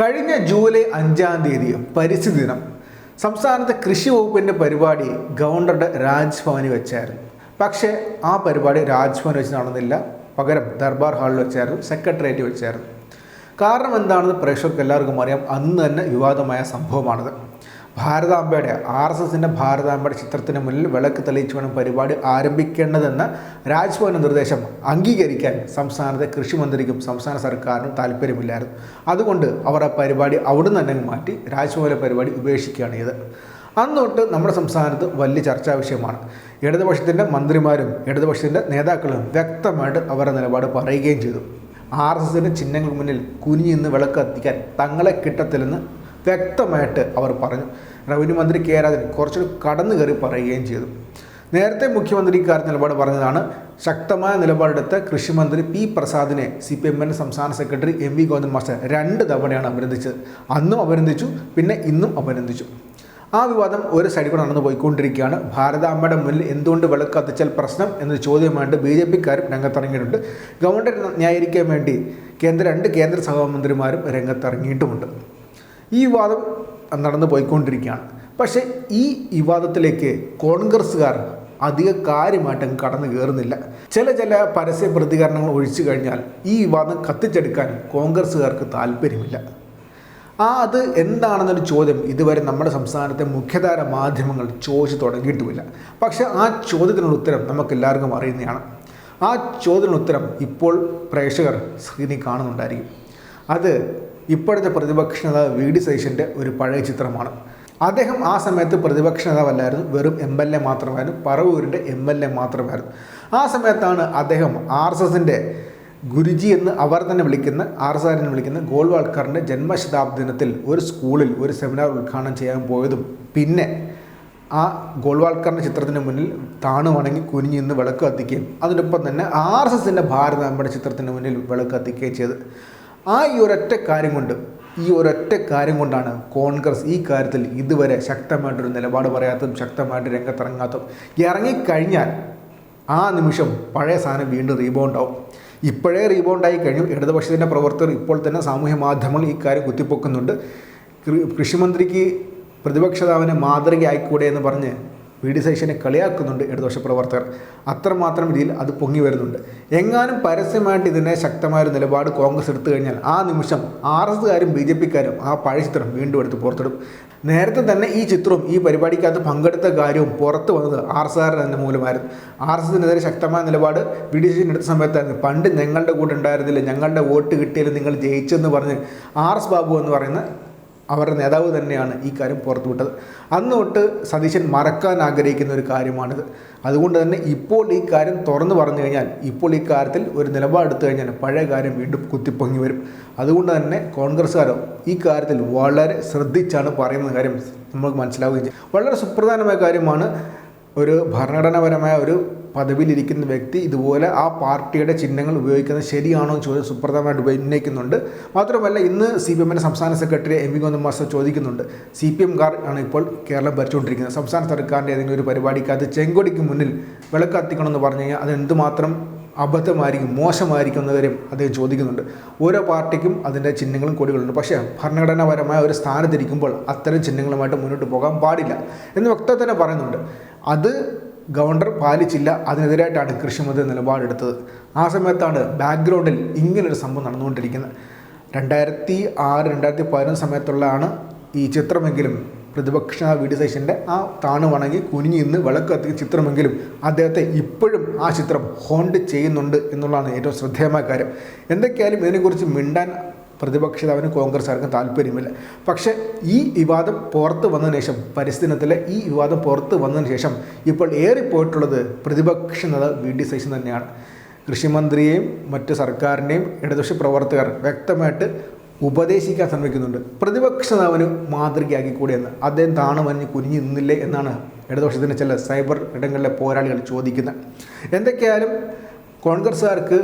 കഴിഞ്ഞ ജൂലൈ അഞ്ചാം തീയതി പരിസ്ഥിതി ദിനം. സംസ്ഥാനത്തെ കൃഷി വകുപ്പിന്റെ പരിപാടി ഗവർണറുടെ രാജ്ഭവനിൽ വെച്ചായിരുന്നു. പക്ഷേ ആ പരിപാടി രാജ്ഭവനിൽ വെച്ച് നടന്നില്ല. പകരം ദർബാർ ഹാളിൽ വെച്ചായിരുന്നു സെക്രട്ടേറിയറ്റ് വെച്ചായിരുന്നു. കാരണം എന്താണെന്ന് പ്രേക്ഷകർക്ക് എല്ലാവർക്കും അറിയാം അന്ന് തന്നെ വിവാദമായ സംഭവമാണിത്. ഭാരതാംബയുടെ ആർ എസ് എസിന്റെ ഭാരതാംബയുടെ ചിത്രത്തിന് മുന്നിൽ വിളക്ക് തെളിയിച്ചു വേണം പരിപാടി ആരംഭിക്കേണ്ടതെന്ന് രാജ്ഭവന്റെ നിർദ്ദേശം അംഗീകരിക്കാൻ സംസ്ഥാനത്തെ കൃഷിമന്ത്രിക്കും സംസ്ഥാന സർക്കാരിനും താല്പര്യമില്ലായിരുന്നു. അതുകൊണ്ട് അവർ ആ പരിപാടി അവിടുന്ന് തന്നെ മാറ്റി രാജ്ഭവനിലെ പരിപാടി ഉപേക്ഷിക്കുകയാണ് ചെയ്തത്. അന്ന് തൊട്ട് നമ്മുടെ സംസ്ഥാനത്ത് വലിയ ചർച്ചാ വിഷയമാണ്. ഇടതുപക്ഷത്തിന്റെ മന്ത്രിമാരും ഇടതുപക്ഷത്തിന്റെ നേതാക്കളും വ്യക്തമായിട്ട് അവരുടെ നിലപാട് പറയുകയും ചെയ്തു. ആർ എസ് എസിന്റെ ചിഹ്നങ്ങൾക്ക് മുന്നിൽ കുനിഞ്ഞിന്ന് വിളക്ക് കത്തിക്കാൻ തങ്ങളെ കിട്ടത്തില്ലെന്ന് വ്യക്തമായിട്ട് അവർ പറഞ്ഞു. റവന്യൂ മന്ത്രി കെ രാജൻ കുറച്ചുകൂടി കടന്നു കയറി പറയുകയും ചെയ്തു. നേരത്തെ മുഖ്യമന്ത്രി ഇക്കാര്യത്തിൽ നിലപാട് പറഞ്ഞതാണ്. ശക്തമായ നിലപാടെടുത്ത കൃഷിമന്ത്രി പി പ്രസാദിനെ സി പി എമ്മിന്റെ സംസ്ഥാന secretary M V Govindan master രണ്ട് തവണയാണ് അഭിനന്ദിച്ചത് അന്നും അഭിനന്ദിച്ചു പിന്നെ ഇന്നും അഭിനന്ദിച്ചു ആ വിവാദം ഒരു സൈഡിൽ കൂടെ നടന്നു പോയിക്കൊണ്ടിരിക്കുകയാണ്. ഭാരത ഭാരതാമ്മയുടെ മുന്നിൽ എന്തുകൊണ്ട് വിളക്ക് കത്തിച്ചാൽ പ്രശ്നം എന്ന ചോദ്യമായിട്ട് ബി ജെ പിക്കാരും രംഗത്തിറങ്ങിയിട്ടുണ്ട്. ഗവൺമെന്റ് ന്യായീകരിക്കാൻ വേണ്ടി കേന്ദ്ര രണ്ട് കേന്ദ്ര സഹമന്ത്രിമാരും രംഗത്തിറങ്ങിയിട്ടുമുണ്ട്. ഈ വിവാദം നടന്നു പോയിക്കൊണ്ടിരിക്കുകയാണ്. പക്ഷേ ഈ വിവാദത്തിലേക്ക് കോൺഗ്രസ്സുകാർ അധിക കാര്യമായിട്ട് കടന്നു കയറുന്നില്ല. ചില ചില പരസ്യ പ്രതികരണങ്ങൾ ഒഴിച്ചു കഴിഞ്ഞാൽ ഈ വിവാദം കത്തിച്ചെടുക്കാൻ കോൺഗ്രസ്സുകാർക്ക് താല്പര്യമില്ല. ആ അത് എന്താണെന്നൊരു ചോദ്യം ഇതുവരെ നമ്മുടെ സംസ്ഥാനത്തെ മുഖ്യധാര മാധ്യമങ്ങൾ ചോദിച്ചു തുടങ്ങിയിട്ടുമില്ല. പക്ഷേ ആ ചോദ്യത്തിനുള്ള ഉത്തരം നമുക്ക് എല്ലാവർക്കും അറിയുന്നതാണ്. ആ ചോദ്യത്തിനുള്ള ഉത്തരം ഇപ്പോൾ പ്രേക്ഷകർ സ്ക്രീനിൽ കാണുന്നുണ്ടായിരിക്കും. അത് ഇപ്പോഴത്തെ പ്രതിപക്ഷ നേതാവ് വി ഡി സതീശന്റെ ഒരു പഴയ ചിത്രമാണ്. അദ്ദേഹം ആ സമയത്ത് പ്രതിപക്ഷ നേതാവല്ലായിരുന്നു വെറും എം എൽ എ മാത്രമായിരുന്നു. പറവൂരിന്റെ എം എൽ എ മാത്രമായിരുന്നു. ആ സമയത്താണ് അദ്ദേഹം ആർ എസ് എസിന്റെ ഗുരുജി എന്ന് അവർ തന്നെ വിളിക്കുന്ന ആർ എസ് ആറിനെ വിളിക്കുന്ന ഗോൾവാൾക്കറിന്റെ ജന്മശതാബ്ദി ദിനത്തിൽ ഒരു സ്കൂളിൽ ഒരു സെമിനാർ ഉദ്ഘാടനം ചെയ്യാൻ പോയതും പിന്നെ ആ ഗോൾവാൾക്കറിന്റെ ചിത്രത്തിന് മുന്നിൽ താണു വണങ്ങി കുനിഞ്ഞു നിന്ന് വിളക്ക് കത്തിക്കുകയും അതിനൊപ്പം തന്നെ ആർ എസ് എസിന്റെ ഭാരതാമ്പയുടെ ചിത്രത്തിന് മുന്നിൽ വിളക്ക് കത്തിക്കുകയും ചെയ്ത്. ആ ഈ ഒരൊറ്റ കാര്യം കൊണ്ട് ഈ ഒരൊറ്റ കാര്യം കൊണ്ടാണ് കോൺഗ്രസ് ഈ കാര്യത്തിൽ ഇതുവരെ ശക്തമായിട്ടൊരു നിലപാട് പറയാത്തതും ശക്തമായിട്ട് രംഗത്തിറങ്ങാത്തതും. ഇറങ്ങിക്കഴിഞ്ഞാൽ ആ നിമിഷം പഴയ സാധനം വീണ്ടും റീബൗണ്ട് ആവും. ഇപ്പോഴേ റീബൗണ്ട് ആയി കഴിഞ്ഞു. ഇടതുപക്ഷത്തിന്റെ പ്രവർത്തകർ ഇപ്പോൾ തന്നെ സാമൂഹ്യ മാധ്യമങ്ങൾ ഈ കാര്യം കുത്തിപ്പൊക്കുന്നുണ്ട്. കൃഷിമന്ത്രിക്ക് പ്രതിപക്ഷതാവിനെ മാതൃകയായിക്കൂടെ എന്ന് പറഞ്ഞ് വി ഡി സൈഷനെ കളിയാക്കുന്നുണ്ട് ഇടതുപക്ഷ പ്രവർത്തകർ. അത്രമാത്രം രീതിയിൽ അത് പൊങ്ങി വരുന്നുണ്ട്. എങ്ങാനും പരസ്യമായിട്ട് ഇതിനെ ശക്തമായൊരു നിലപാട് കോൺഗ്രസ് എടുത്തു കഴിഞ്ഞാൽ ആ നിമിഷം ആർ എസ് കാരും ബി ജെ പിക്കാരും ആ പഴയ ചിത്രം വീണ്ടും എടുത്ത് പുറത്തിടും. നേരത്തെ തന്നെ ഈ ചിത്രവും ഈ പരിപാടിക്കകത്ത് പങ്കെടുത്ത കാര്യവും പുറത്ത് വന്നത് ആർ എസ് ആറിന് തന്നെ മൂലമായിരുന്നു. ആർ എസ് എസിനെതിരെ ശക്തമായ നിലപാട് വി ഡി സൈഷൻ എടുത്ത സമയത്തായിരുന്നു. പണ്ട് ഞങ്ങളുടെ കൂടെ ഉണ്ടായിരുന്നില്ല ഞങ്ങളുടെ വോട്ട് കിട്ടിയാലും നിങ്ങൾ ജയിച്ചെന്ന് പറഞ്ഞ് ആർ എസ് ബാബു എന്ന് പറയുന്ന അവരുടെ നേതാവ് തന്നെയാണ് ഈ കാര്യം പുറത്തുവിട്ടത്. അന്ന് തൊട്ട് സതീശൻ മറക്കാൻ ആഗ്രഹിക്കുന്ന ഒരു കാര്യമാണിത്. അതുകൊണ്ട് തന്നെ ഇപ്പോൾ ഈ കാര്യം തുറന്നു പറഞ്ഞു കഴിഞ്ഞാൽ ഇപ്പോൾ ഈ കാര്യത്തിൽ ഒരു നിലപാടെടുത്തു കഴിഞ്ഞാൽ പഴയ കാര്യം വീണ്ടും കുത്തിപ്പൊങ്ങി വരും. അതുകൊണ്ട് തന്നെ കോൺഗ്രസ്സുകാരോ ഈ കാര്യത്തിൽ വളരെ ശ്രദ്ധിച്ചാണ് പറയുന്ന കാര്യം നമുക്ക് മനസ്സിലാവുകയും ചെയ്യും. വളരെ സുപ്രധാനമായ കാര്യമാണ് ഒരു ഭരണഘടനാപരമായ ഒരു പദവിയിലിരിക്കുന്ന വ്യക്തി ഇതുപോലെ ആ പാർട്ടിയുടെ ചിഹ്നങ്ങൾ ഉപയോഗിക്കുന്നത് ശരിയാണോ എന്ന് ചോദ്യം സുപ്രധാനമായിട്ട് ഉന്നയിക്കുന്നുണ്ട്. മാത്രമല്ല ഇന്ന് സി പി എമ്മിന്റെ സംസ്ഥാന സെക്രട്ടറി എം വി ഗോന്ദമാസ ചോദിക്കുന്നുണ്ട്. സി പി എംകാർ ആണ് ഇപ്പോൾ കേരളം ഭരിച്ചുകൊണ്ടിരിക്കുന്നത്. സംസ്ഥാന സർക്കാരിന്റെ ഏതെങ്കിലും ഒരു പരിപാടിക്കകത്ത് ചെങ്കൊടിക്ക് മുന്നിൽ വിളക്ക് കത്തിക്കണമെന്ന് പറഞ്ഞു കഴിഞ്ഞാൽ അത് എന്തുമാത്രം അബദ്ധമായിരിക്കും മോശമായിരിക്കും എന്നവരെയും അദ്ദേഹം ചോദിക്കുന്നുണ്ട്. ഓരോ പാർട്ടിക്കും അതിന്റെ ചിഹ്നങ്ങളും കൊടികളുണ്ട്. പക്ഷേ ഭരണഘടനാപരമായ ഒരു സ്ഥാനത്തിരിക്കുമ്പോൾ അത്തരം ചിഹ്നങ്ങളുമായിട്ട് മുന്നോട്ട് പോകാൻ പാടില്ല എന്ന് വ്യക്തം തന്നെ പറയുന്നുണ്ട്. അത് ഗവർണർ പാലിച്ചില്ല. അതിനെതിരായിട്ടാണ് കൃഷിമന്ത്രി നിലപാടെടുത്തത്. ആ സമയത്താണ് ബാക്ക്ഗ്രൗണ്ടിൽ ഇങ്ങനൊരു സംഭവം നടന്നുകൊണ്ടിരിക്കുന്നത്. രണ്ടായിരത്തി ആറ് രണ്ടായിരത്തി പതിനൊന്ന് സമയത്തുള്ളതാണ് ഈ ചിത്രമെങ്കിലും പ്രതിപക്ഷ വി ഡി സതീശന്റെ ആ താണു വണങ്ങി കുനിഞ്ഞ് ഇന്ന് വിളക്ക് കത്തിയ ചിത്രമെങ്കിലും അദ്ദേഹത്തെ ഇപ്പോഴും ആ ചിത്രം ഹോണ്ട് ചെയ്യുന്നുണ്ട് എന്നുള്ളതാണ് ഏറ്റവും ശ്രദ്ധേയമായ കാര്യം. എന്തൊക്കെയായാലും ഇതിനെക്കുറിച്ച് മിണ്ടാൻ പ്രതിപക്ഷതാവിന് ആർക്കും താല്പര്യമില്ല. പക്ഷേ ഈ വിവാദം പുറത്ത് വന്നതിന് ശേഷം പരിസ്ഥിതിനത്തിലെ ഈ വിവാദം പുറത്ത് വന്നതിന് ശേഷം ഇപ്പോൾ ഏറിപ്പോയിട്ടുള്ളത് പ്രതിപക്ഷ നേതാവ് വി. ഡി. സൈസൻ തന്നെയാണ്. കൃഷിമന്ത്രിയെയും മറ്റ് സർക്കാരിനെയും ഇടതുപക്ഷ പ്രവർത്തകർ വ്യക്തമായിട്ട് ഉപദേശിക്കാൻ ശ്രമിക്കുന്നുണ്ട്. പ്രതിപക്ഷ നേതാവിന് മാതൃകയാക്കി എന്ന് അദ്ദേഹം താണു താണുമഞ്ഞ് കുനിഞ്ഞു നിന്നില്ലേ എന്നാണ് ഇടതുപക്ഷത്തിന്റെ ചില സൈബർ ഇടങ്ങളിലെ പോരാളികൾ ചോദിക്കുന്നത്. എന്തൊക്കെയായാലും കോൺഗ്രസ്സുകാർക്ക്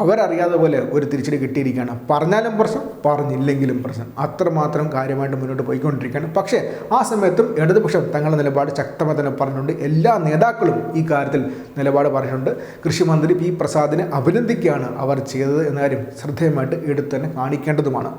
അവരറിയാതെ പോലെ ഒരു തിരിച്ചടി കിട്ടിയിരിക്കുകയാണ്. പറഞ്ഞാലും പ്രശ്നം പറഞ്ഞില്ലെങ്കിലും പ്രശ്നം. അത്രമാത്രം കാര്യമായിട്ട് മുന്നോട്ട് പോയിക്കൊണ്ടിരിക്കുകയാണ്. പക്ഷേ ആ സമയത്തും ഇടതുപക്ഷം തങ്ങളുടെ നിലപാട് ശക്തമായി തന്നെ പറഞ്ഞിട്ടുണ്ട്. എല്ലാ നേതാക്കളും ഈ കാര്യത്തിൽ നിലപാട് പറഞ്ഞിട്ടുണ്ട്. കൃഷിമന്ത്രി പി പ്രസാദിനെ അഭിനന്ദിക്കുകയാണ് അവർ ചെയ്തത് എന്ന കാര്യം ശ്രദ്ധേയമായിട്ട് എടുത്തു തന്നെ കാണിക്കേണ്ടതുമാണ്.